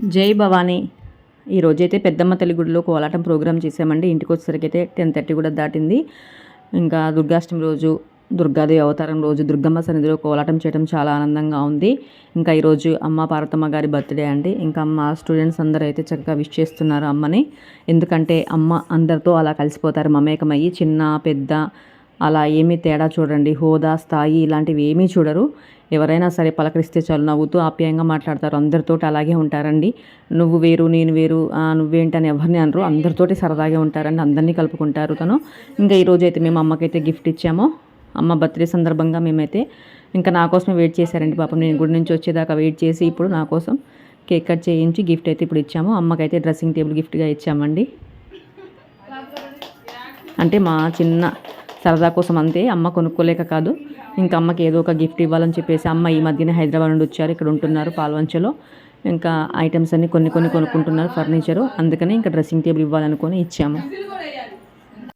జై భవానీ. ఈరోజైతే పెద్దమ్మ తల్లి గుడిలో కోలాటం ప్రోగ్రామ్ చేసామండి ఇంటికి వచ్చేసరికి అయితే టెన్ థర్టీ కూడా దాటింది. ఇంకా దుర్గాష్టమి రోజు దుర్గాదేవి అవతారం రోజు దుర్గమ్మ సన్నిధిలో కోలాటం చేయడం చాలా ఆనందంగా ఉంది. ఇంకా ఈరోజు అమ్మ పార్వతమ్మ గారి బర్త్డే అండి. ఇంకా అమ్మ స్టూడెంట్స్ అందరూ అయితే చక్కగా విష్ చేస్తున్నారు అమ్మని. ఎందుకంటే అమ్మ అందరితో అలా కలిసిపోతారు మమేకమయ్యి చిన్న పెద్ద అలా ఏమీ తేడా చూడండి. హోదా స్థాయి ఇలాంటివి ఏమీ చూడరు. ఎవరైనా సరే పలకరిస్తే చాలు నవ్వుతూ ఆప్యాయంగా మాట్లాడతారు. అందరితోటి అలాగే ఉంటారండి. నువ్వు వేరు నేను వేరు ఆ, నువ్వేంటని ఎవరిని అనరు. అందరితోటి సరదాగా ఉంటారండి. అందరినీ కలుపుకుంటారు తను. ఇంకా ఈరోజు అయితే మేము అమ్మకైతే గిఫ్ట్ ఇచ్చాము. అమ్మ బర్త్డే సందర్భంగా మేమైతే ఇంకా నా కోసమే వెయిట్ చేశారండి పాపం. నేను గుడి నుంచి వచ్చేదాకా వెయిట్ చేసి ఇప్పుడు నా కోసం కేక్ కట్ చేయించి గిఫ్ట్ అయితే ఇప్పుడు ఇచ్చాము. అమ్మకైతే డ్రెస్సింగ్ టేబుల్ గిఫ్ట్గా ఇచ్చామండి. అంటే మా చిన్న సరదా కోసం అంతే. అమ్మ కొనుక్కోలేక కాదు. ఇంకా అమ్మకి ఏదో ఒక గిఫ్ట్ ఇవ్వాలని చెప్పేసి అమ్మ ఈ మధ్యనే హైదరాబాద్ నుండి వచ్చారు. ఇక్కడ ఉంటున్నారు పాల్వంచలో. ఇంకా ఐటమ్స్ అన్ని కొన్ని కొన్ని కొనుక్కుంటున్నారు ఫర్నిచరు. అందుకని ఇంకా డ్రెస్సింగ్ టేబుల్ ఇవ్వాలనుకొని ఇచ్చాము.